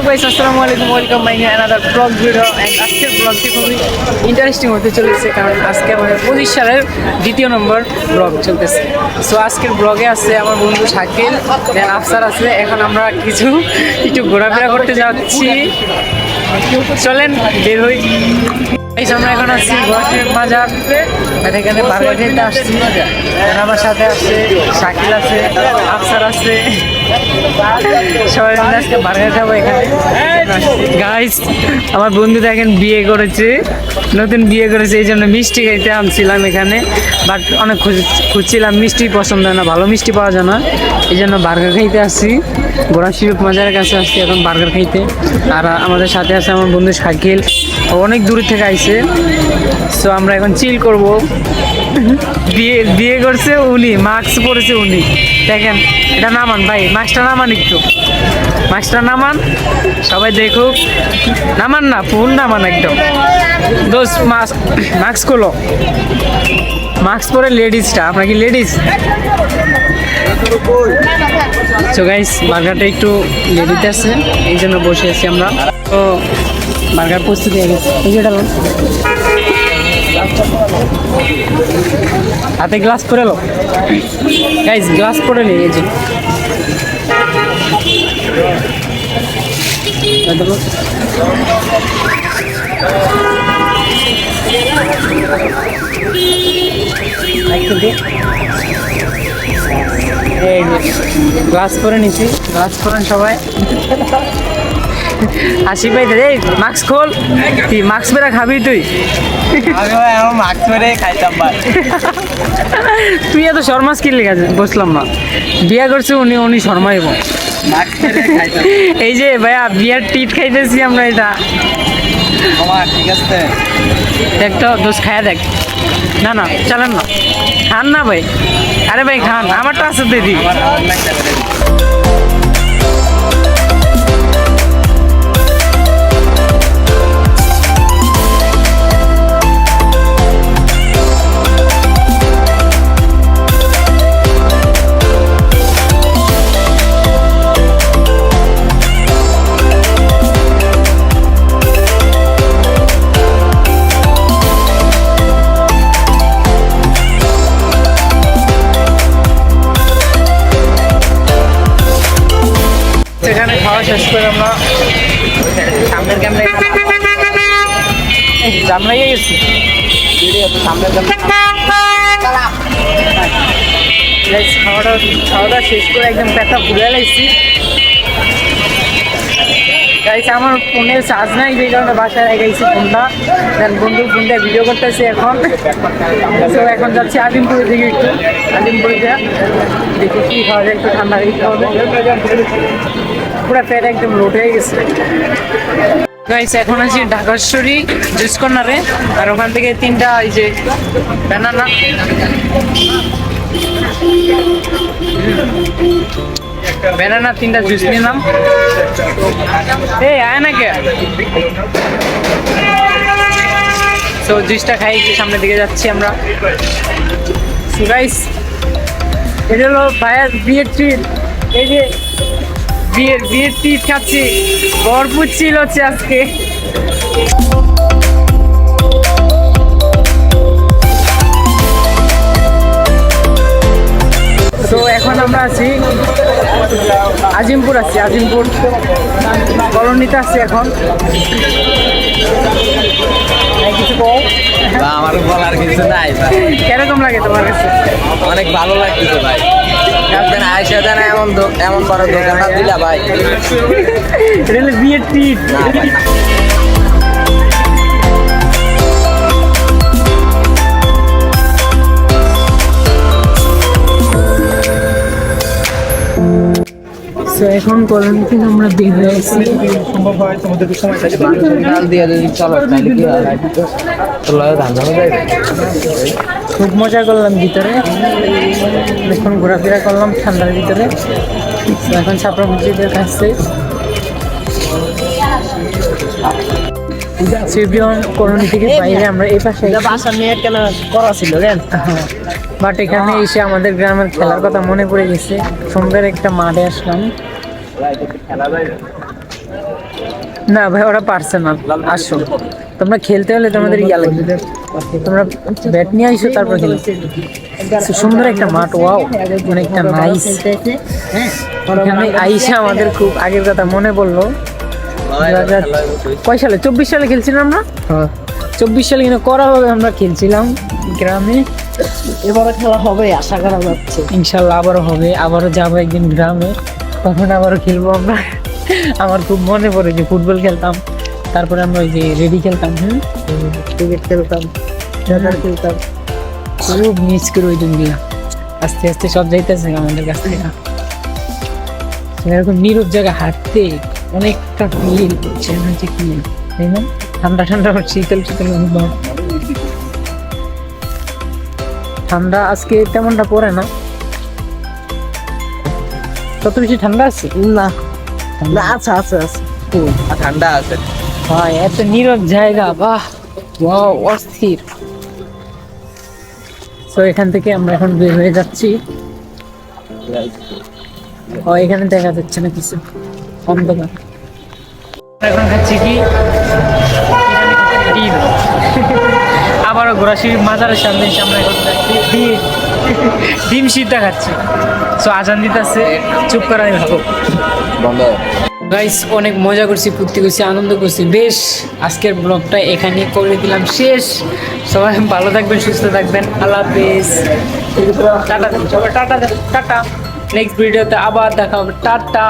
WhatsApp guys আসসালামু আলাইকুম welcome my another blog video and আজকের ব্লগটি খুবই ইন্টারেস্টিং হতে চলেছে, কারণ আজকে আমাদের পঁচিশ সালের দ্বিতীয় নম্বর ব্লগ চলতেছে। সো আজকের ব্লগে আছে আমার বন্ধু শাকিল দেন আফসার আছে এখন আমরা কিছু, একটু ঘোরাফেরা করতে যাচ্ছি। চলেন, বের হই। আমরা এখন আছি গুয়াহাটির বাজার। আর এখানে বার্গার আসছি। আমার সাথে আছে শাকিল আছে, আফসার আছে। সবাই মিলে আজকে এখানে। গাইস আমার বন্ধু দেখেন বিয়ে করেছে। নতুন বিয়ে করেছে, এই জন্য মিষ্টি খাইতে আনছিলাম এখানে। বাট অনেক খুঁজ- খুঁজছিলাম, মিষ্টি পছন্দ হয় না, ভালো মিষ্টি পাওয়া যায় না। এই জন্য বার্গার খাইতে আসছি। গোড়া শিব মাজারের কাছে আসছি এখন বার্গার খাইতে। আর আমাদের সাথে আছে আমার বন্ধু শাকিল। অনেক দূর থেকে আইছে। সো আমরা এখন চিল করব। বিয়ে বিয়ে করছে উনি মাস্ক পরেছে উনি। দেখেন, এটা নামান ভাই মাস্কটা নামান একটু। মাস্কটা নামান, সবাই দেখুক। নামান না, ফুল নামান একদম। দোষ মাস্ক মাস্ক খোলো। মাস্ক পরে লেডিসটা আপনার কি লেডিস সো গাইস বার্গারটা একটু লেডিতে আছে, এই জন্য বসে আছি আমরা। তো বার্গার প্রস্তুতি হয়ে গেছে। এই যে হাতে গ্লাস পরে লো গাইস গ্লাস পরে নি এই যে। এই দেখো। গ্লাস করে নিছি গ্লাস করেন সবাই। হাসি পাইতে এই মাস্ক খোল। কি মাস্ক পেরা খাবি তুই? মাস্ক পরে খাইতাম তুই এত শর্মাস কি লেগে বসলাম না। বিয়া করছে উনি উনি শর্মাইব। মাস্ক এই যে ভাইয়া বিয়ার টিট খাইতেছি আমরা এটা। ঠিক আছে? দেখ তো দোষ খায় দেখ। না না চালান না। খান না ভাই। আরে ভাই খান। আমারটা আছে দিদি সেখানে খাওয়া শেষ করে আমরা সামনের ক্যামেরা জামলাইয়ে গেছি। সামনের জন্য খাওয়াটা খাওয়াটা শেষ করে একদম পেটটা ভুলে লাগছি গাইস আমার ফোনের চার্জ নাই যে কারণে বাসায় রেখেছি ফোনটা দেন বন্ধু ফোনটা ভিডিও করতেছি এখন। তো এখন যাচ্ছি আজিমপুরের দিকে একটু। আজিমপুরে যা দেখি কি খাওয়া যায় একটু ঠান্ডা হবে। পুরো পেট একদম লোড হয়ে গেছে। গাইস এখন আছি ঢাকাশ্বরী জুস কর্নারে আর ওখান থেকে তিনটা এই যে ব্যানানা ব্যানানা তিনটা জুস নিলাম এই, আয় না কে? তো জুসটা খাই, একটু সামনের দিকে যাচ্ছি আমরা। গাইস এটা হলো ভাইয়ার বিয়ের ট্রিট এই যে, বিয়ের বিয়ের ট্রিট খাচ্ছি। ভরপুর ছিল হচ্ছে আজকে। তো এখন আমরা আছি আজিমপুর আছি আজিমপুর। কলোনিতে আছি এখন। আমার বলার কিছু নাই কীরকম লাগে তোমার কাছে? অনেক ভালো লাগতেছে ভাই। আয়সা এমন এমন বড় দোকানটা দিলা ভাই। এটা বিয়ের ট্রিট এখন কলোনি থেকে আমরা বের হয়ে আসছি ডাল দিয়ে? যদি চলো তাহলে কি হয়? তোর লাগে ধান জমা যায় খুব মজা করলাম ভিতরে। এখন ঘোরাফেরা করলাম ঠান্ডার ভিতরে। এখন ছাপড়া মসজিদের কাছে। কলোনি থেকে বাইরে আমরা এই পাশে বাসা নিয়ে কেন করা ছিল জান বাট এখানে এসে আমাদের গ্রামের খেলার কথা মনে পড়ে গেছে। সুন্দর একটা মাঠে আসলাম। না ভাই ওরা পারছে না। আসো। তোমরা খেলতে হলে তোমাদের ইয়া লাগবে তোমরা ব্যাট নিয়ে আইসো তারপর খেলো। সুন্দর একটা মাঠ ওয়াও। অনেকটা নাইস এখানে আইসা আমাদের খুব আগের কথা মনে পড়ল। কয় সালে? চব্বিশ সালে খেলছিলাম না? চব্বিশ সালে কিন্তু করা হবে আমরা খেলছিলাম গ্রামে। এবারে খেলা হবে আশা করা যাচ্ছে। ইনশাল্লাহ আবারও হবে আবারও যাব একদিন গ্রামে। তখন আবারও খেলব আমরা। আমার খুব মনে পড়ে যে ফুটবল খেলতাম। তারপরে আমরা ওই যে রেডি খেলতাম হ্যাঁ? ক্রিকেট খেলতাম ক্রিকেট খেলতাম। খুব মিস করি ওই দিনগুলো। আস্তে আস্তে সব যাইতেছে আমাদের কাছ থেকে। এরকম নীরব জায়গা হাঁটতে অনেকটা ফিল হচ্ছে মনে হচ্ছে কি তাই না? ঠান্ডা ঠান্ডা শীতল শীতল অনুভব। ঠান্ডা আজকে তেমনটা পড়ে না। তত বেশি ঠান্ডা আছে? না। না আছে আছে আছে। ঠান্ডা আছে। ভাই এত নীরব জায়গা বাহ। ওয়াও অস্থির। তো এখান থেকে আমরা এখন বের হয়ে যাচ্ছি। ও এখানে দেখা যাচ্ছে না কিছু। অন্ধকার। এখন খাচ্ছি কি? ডিম আবারও ঘোরাশির মাজারের সামনে এসে আমরা এখন খাচ্ছি ডিম ডিম সিদ্ধা খাচ্ছি। সো আজান দিতে দিতেছে চুপ করাই ভাবো গাইস অনেক মজা করছি ফুর্তি করছি আনন্দ করছি। বেশ আজকের ব্লগটা এখানে করে দিলাম শেষ। সবাই ভালো থাকবেন সুস্থ থাকবেন। আল্লাহ হাফেজ। টাটা। Tata tata. নেক্সট ভিডিওতে আবার দেখা হবে। টাটা।